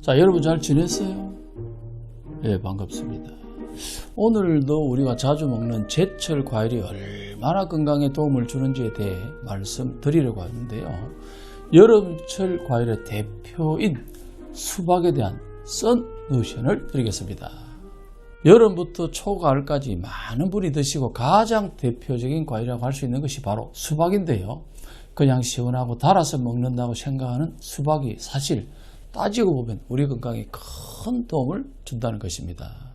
자, 여러분 잘 지냈어요? 예, 반갑습니다. 오늘도 우리가 자주 먹는 제철 과일이 얼마나 건강에 도움을 주는지에 대해 말씀드리려고 하는데요. 여름철 과일의 대표인 수박에 대한 썬 노션을 드리겠습니다. 여름부터 초가을까지 많은 분이 드시고 가장 대표적인 과일이라고 할 수 있는 것이 바로 수박인데요. 그냥 시원하고 달아서 먹는다고 생각하는 수박이 사실 따지고 보면 우리 건강에 큰 도움을 준다는 것입니다.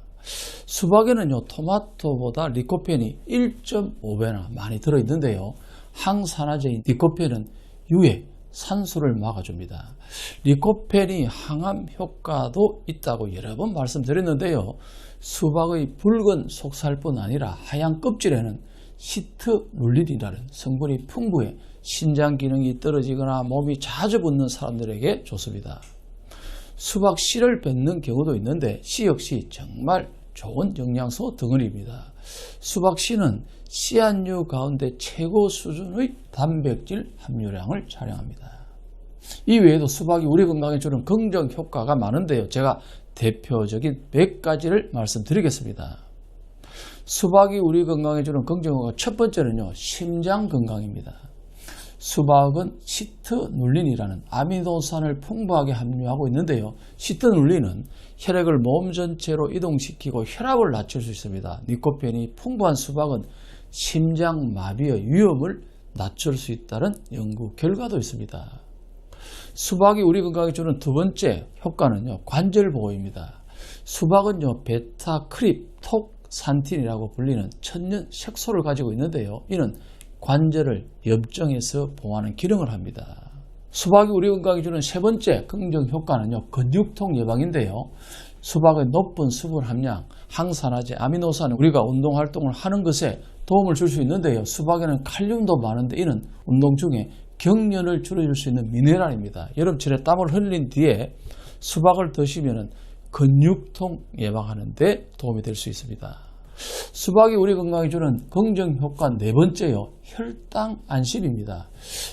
수박에는요, 토마토보다 리코펜이 1.5배나 많이 들어있는데요. 항산화제인 리코펜은 유해, 산소를 막아줍니다. 리코펜이 항암 효과도 있다고 여러 번 말씀드렸는데요. 수박의 붉은 속살뿐 아니라 하얀 껍질에는 시트룰린이라는 성분이 풍부해 신장 기능이 떨어지거나 몸이 자주 붓는 사람들에게 좋습니다. 수박 씨를 뱉는 경우도 있는데 씨 역시 정말 좋은 영양소 덩어리입니다. 수박 씨는 씨앗류 가운데 최고 수준의 단백질 함유량을 자랑합니다. 이 외에도 수박이 우리 건강에 주는 긍정 효과가 많은데요. 제가 대표적인 100가지를 말씀드리겠습니다. 수박이 우리 건강에 주는 긍정 효과 첫 번째는요. 심장 건강입니다. 수박은 시트눌린이라는 아미노산을 풍부하게 함유하고 있는데요. 시트눌린은 혈액을 몸 전체로 이동시키고 혈압을 낮출 수 있습니다. 니코펜이 풍부한 수박은 심장 마비의 위험을 낮출 수 있다는 연구 결과도 있습니다. 수박이 우리 건강에 주는 두 번째 효과는요. 관절 보호입니다. 수박은요. 베타 크립 톡산틴이라고 불리는 천연 색소를 가지고 있는데요. 이는 관절을 염증에서 보호하는 기능을 합니다. 수박이 우리 건강에 주는 세 번째 긍정 효과는요. 근육통 예방인데요. 수박의 높은 수분 함량, 항산화제, 아미노산은 우리가 운동 활동을 하는 것에 도움을 줄 수 있는데요. 수박에는 칼륨도 많은데 이는 운동 중에 경련을 줄여줄 수 있는 미네랄입니다. 여름철에 땀을 흘린 뒤에 수박을 드시면 근육통 예방하는 데 도움이 될 수 있습니다. 수박이 우리 건강에 주는 긍정 효과 네 번째요. 혈당 안심입니다.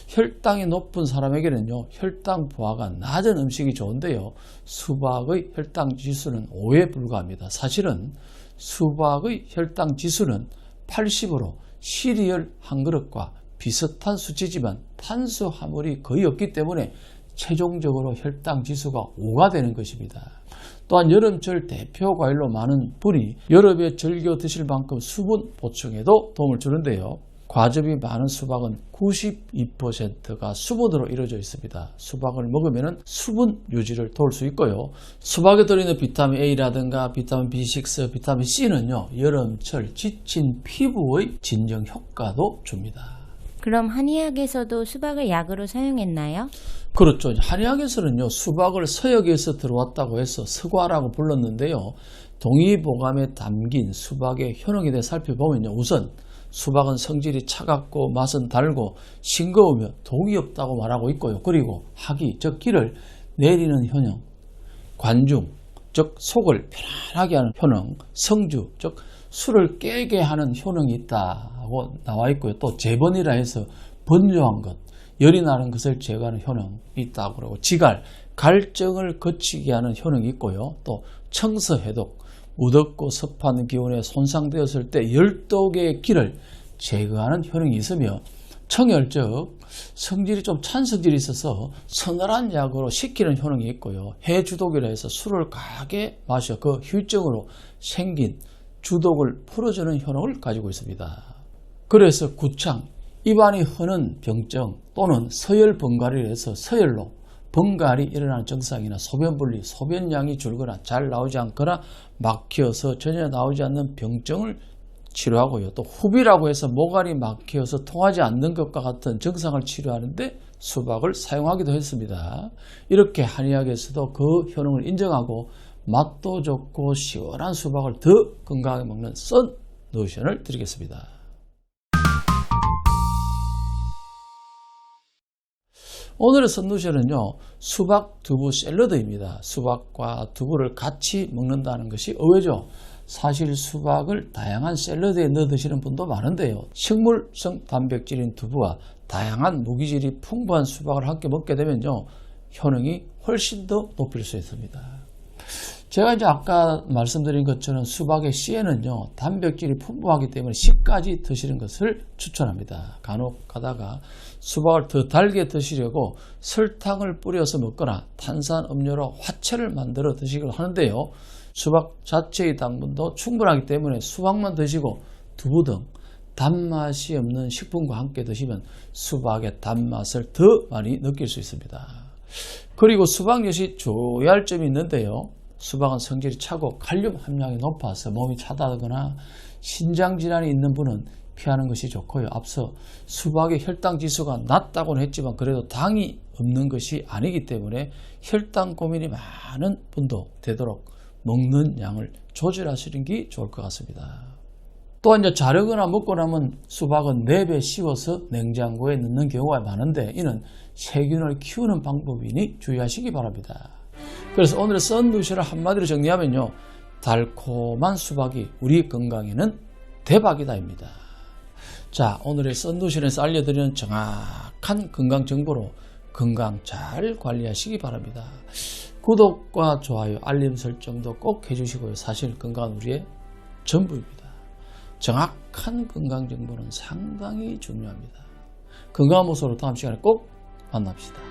혈당이 높은 사람에게는요. 혈당 부하가 낮은 음식이 좋은데요. 수박의 혈당 지수는 5에 불과합니다. 사실은 수박의 혈당 지수는 80으로 시리얼 한 그릇과 비슷한 수치지만 탄수화물이 거의 없기 때문에 최종적으로 혈당 지수가 5가 되는 것입니다. 또한 여름철 대표 과일로 많은 분이 여름에 즐겨 드실 만큼 수분 보충에도 도움을 주는데요. 과즙이 많은 수박은 92%가 수분으로 이루어져 있습니다. 수박을 먹으면 수분 유지를 도울 수 있고요. 수박에 들어있는 비타민 A라든가 비타민 B6, 비타민 C는요. 여름철 지친 피부의 진정 효과도 줍니다. 그럼 한의학에서도 수박을 약으로 사용했나요? 그렇죠. 한의학에서는요, 수박을 서역에서 들어왔다고 해서 서과라고 불렀는데요. 동의보감에 담긴 수박의 효능에 대해 살펴보면요. 우선 수박은 성질이 차갑고 맛은 달고 싱거우며 독이 없다고 말하고 있고요. 그리고 학이, 즉 기를 내리는 효능, 관중, 즉 속을 편안하게 하는 효능, 성주, 즉 술을 깨게 하는 효능이 있다고 나와 있고요. 또 재번이라 해서 번류한 것, 열이 나는 것을 제거하는 효능이 있다고 그러고 지갈, 갈증을 거치게 하는 효능이 있고요. 또 청서 해독, 무덥고 습한 기운에 손상되었을 때 12개의 기를 제거하는 효능이 있으며 즉 성질이 좀 찬 성질이 있어서 서늘한 약으로 식히는 효능이 있고요. 해주독이라 해서 술을 가게 마셔 그 휴증으로 생긴 주독을 풀어주는 효능을 가지고 있습니다. 그래서 구창, 입안이 흐는 병증 또는 서열 번갈이라 해서 서열로 번갈이 일어나는 증상이나 소변분리, 소변량이 줄거나 잘 나오지 않거나 막혀서 전혀 나오지 않는 병증을 치료하고요. 또 후비라고 해서 모갈이 막혀서 통하지 않는 것과 같은 증상을 치료하는데 수박을 사용하기도 했습니다. 이렇게 한의학에서도 그 효능을 인정하고 맛도 좋고 시원한 수박을 더 건강하게 먹는 썬 노션을 드리겠습니다. 오늘의 선누션은요 수박 두부 샐러드입니다. 수박과 두부를 같이 먹는다는 것이 의외죠. 사실 수박을 다양한 샐러드에 넣어 드시는 분도 많은데요. 식물성 단백질인 두부와 다양한 무기질이 풍부한 수박을 함께 먹게 되면요. 효능이 훨씬 더 높일 수 있습니다. 제가 이제 아까 말씀드린 것처럼 수박의 씨에는요 단백질이 풍부하기 때문에 씨까지 드시는 것을 추천합니다. 간혹 가다가 수박을 더 달게 드시려고 설탕을 뿌려서 먹거나 탄산 음료로 화채를 만들어 드시기도 하는데요. 수박 자체의 당분도 충분하기 때문에 수박만 드시고 두부 등 단맛이 없는 식품과 함께 드시면 수박의 단맛을 더 많이 느낄 수 있습니다. 그리고 수박 역시 주의할 점이 있는데요. 수박은 성질이 차고 칼륨 함량이 높아서 몸이 차다거나 신장 질환이 있는 분은 피하는 것이 좋고요. 앞서 수박의 혈당 지수가 낮다고는 했지만 그래도 당이 없는 것이 아니기 때문에 혈당 고민이 많은 분도 되도록 먹는 양을 조절하시는 게 좋을 것 같습니다. 또 이제 자르거나 먹고 남은 수박은 4배 씌워서 냉장고에 넣는 경우가 많은데 이는 세균을 키우는 방법이니 주의하시기 바랍니다. 그래서 오늘의 썬두시를 한마디로 정리하면요. 달콤한 수박이 우리 건강에는 대박이다입니다. 자, 오늘의 썬두신에서 알려드리는 정확한 건강 정보로 건강 잘 관리하시기 바랍니다. 구독과 좋아요, 알림 설정도 꼭 해주시고요. 사실 건강은 우리의 전부입니다. 정확한 건강 정보는 상당히 중요합니다. 건강한 모습으로 다음 시간에 꼭 만납시다.